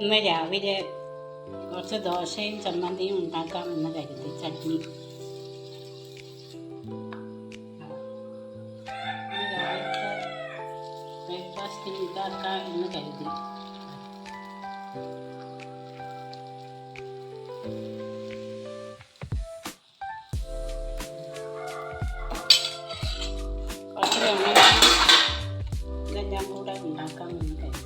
ഇന്ന് രാവിലെ കുറച്ച് ദോശയും ചമ്മന്തിയും ഉണ്ടാക്കാമെന്ന് കരുതി ചട്നി ഇന്ന് രാവിലത്തെ ബ്രേക്ക്ഫാസ്റ്റ് ഉണ്ടാക്കാം എന്ന് കരുതി കുറച്ച് എണ്ണയും ഇതെല്ലാം കൂടെ ഉണ്ടാക്കാമെന്ന് കരുതി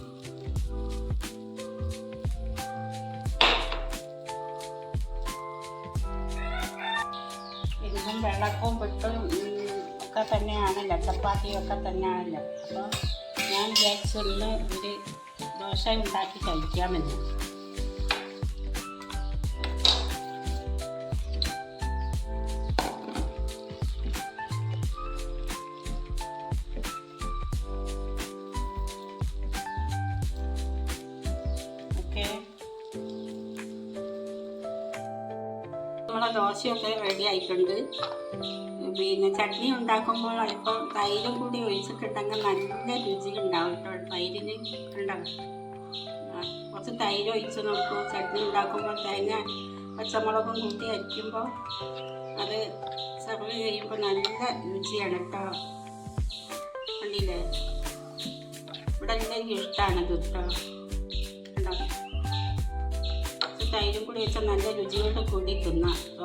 ഇന്നും വെള്ളക്കവും പിട്ടും ഒക്കെ തന്നെയാണല്ലോ ചപ്പാത്തിയും ഒക്കെ തന്നെയാണല്ലോ. അപ്പോൾ ഞാൻ വിചാരിച്ചു ഇന്ന് ഒരു ദോശ ഉണ്ടാക്കി കഴിക്കാമെന്ന്. നമ്മളെ ദോശയൊക്കെ റെഡി ആയിട്ടുണ്ട്. പിന്നെ ചട്നി ഉണ്ടാക്കുമ്പോൾ അല്പം തൈരും കൂടി ഒഴിച്ചിട്ടുണ്ടെങ്കിൽ നല്ല രുചി ഉണ്ടാവും കേട്ടോ. തൈരിന് ഉണ്ടാവും. കുറച്ച് തൈര് ഒഴിച്ച് നോക്കും. ചട്നി ഉണ്ടാക്കുമ്പോൾ തേങ്ങ പച്ചമുളകും കൂട്ടി അരിക്കുമ്പോൾ അത് സെർവ് ചെയ്യുമ്പോൾ നല്ല രുചിയാണ് കേട്ടോ. കണ്ടില്ലേ? ഇവിടെ എല്ലാവർക്കും ഇഷ്ടമാണ് ഇത് കേട്ടോ. തൈരും കൂടി വെച്ചാൽ നല്ല രുചിയോട് കൂടി